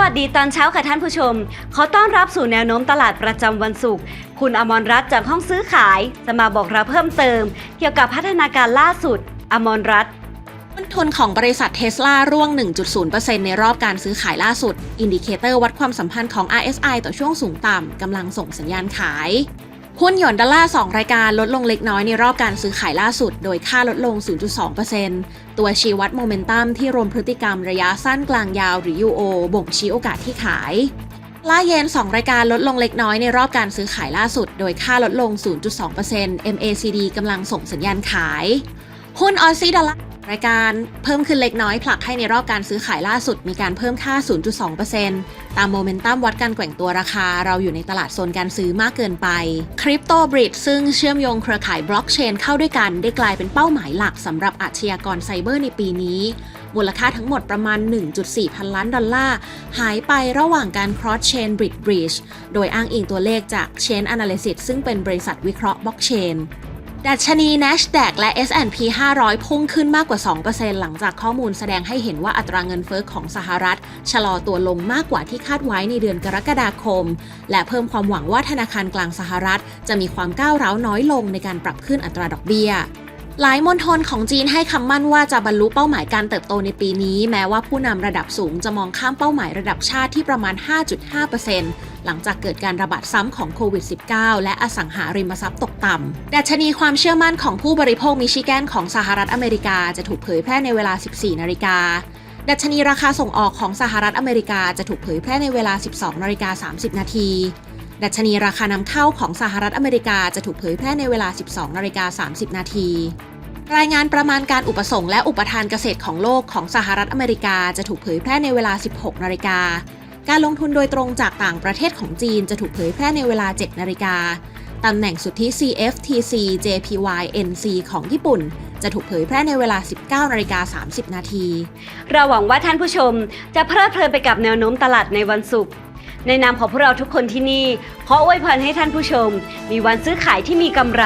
วัสดีตอนเช้าค่ะท่านผู้ชม ขอต้อนรับสู่แนวโน้มตลาดประจำวันศุกร์ คุณอมรรัตน์จากห้องซื้อขาย จะมาบอกเราเพิ่มเติม เกี่ยวกับพัฒนาการล่าสุด อมรรัตน์ต้นทุนของบริษัทเทสลาร่วง 1.0%ในรอบการซื้อขายล่าสุด อินดิเคเตอร์วัดความสัมพันธ์ของ RSI ต่อช่วงสูงต่ำกำลังส่งสัญญาณขาย หุ้นหยวนดอลลาร์2รายการลดลงเล็กน้อยในรอบการซื้อขายล่าสุด โดยค่าลดลง 0.2%ตัวชี้วัดโมเมนตัมที่รวมพฤติกรรมระยะสั้นกลางยาวหรือ UO บ่งชี้โอกาสที่ขายล่าเยน 2 รายการลดลงเล็กน้อยในรอบการซื้อขายล่าสุด โดยค่าลดลง 0.2% MACD กำลังส่งสัญญาณขาย หุ้นออซซี่ดอลลาร์ รายการเพิ่มขึ้นเล็กน้อยผลักให้ในรอบการซื้อขายล่าสุดมีการเพิ่มค่า 0.2%ตามโมเมนตัมวัดการแกว่งตัวราคา เราอยู่ในตลาดโซนการซื้อมากเกินไปคริปโตบริดซึ่งเชื่อมโยงเครือข่ายบล็อกเชนเข้าด้วยกันได้กลายเป็นเป้าหมายหลักสำหรับอาชญากรไซเบอร์ในปีนี้มูลค่าทั้งหมดประมาณ 1.4 พันล้านดอลลาร์ หายไประหว่างการ cross chain bridge breach โดยอ้างอิงตัวเลขจาก Chain Analysis ซึ่งเป็นบริษัทวิเคราะห์บล็อกเชน ดัชนี NASDAQ และ S&P 500 พุ่งขึ้นมากกว่า 2%หลังจากข้อมูลแสดงให้เห็นว่าอัตราเงินเฟ้อของสหรัฐ ชะลอตัวลงมากกว่าที่คาดไว้ในเดือนกรกฎาคม และเพิ่มความหวังว่าธนาคารกลางสหรัฐ จะมีความก้าวร้าวน้อยลงในการปรับขึ้นอัตราดอกเบี้ย หลายมณฑลของจีนให้คำมั่นว่าจะบรรลุเป้าหมายการเติบโตในปีนี้ แม้ว่าผู้นำระดับสูงจะมองข้ามเป้าหมายระดับชาติที่ประมาณ 5.5%หลังจากเกิดการระบาดซ้ำของโควิด -19 และอสังหาริมทรัพย์ตกต่ำดัชนีความเชื่อมั่นของผู้บริโภคมิชิแกนของสหรัฐอเมริกาจะถูกเผยแพร่ในเวลา 14 นาฬิกาดัชนีราคาส่งออกของสหรัฐอเมริกาจะถูกเผยแพร่ในเวลา 12 นาฬิกา 30 นาที ดัชนีราคานำเข้าของสหรัฐอเมริกาจะถูกเผยแพร่ในเวลา 12นาฬิกา30 นาที รายงานประมาณการอุปสงค์และอุปทานเกษตรของโลกของสหรัฐอเมริกาจะถูกเผยแพร่ในเวลา 16 นาฬิกา การลงทุนโดยตรงจากต่างประเทศของจีนจะถูกเผยแพร่ในเวลา 7 นาฬิกาตำแหน่งสุทธิ CFTC JPY NC ของญี่ปุ่น จะถูกเผยแพร่ในเวลา 19นาฬิกา30 นาที เราหวังว่าท่านผู้ชมจะเพลิดเพลินไปกับแนวโน้มตลาดในวันศุกร์ ในนามของพวกเราทุกคนที่นี่ขออวยพรให้ท่านผู้ชม มีวันซื้อขายที่มีกำไร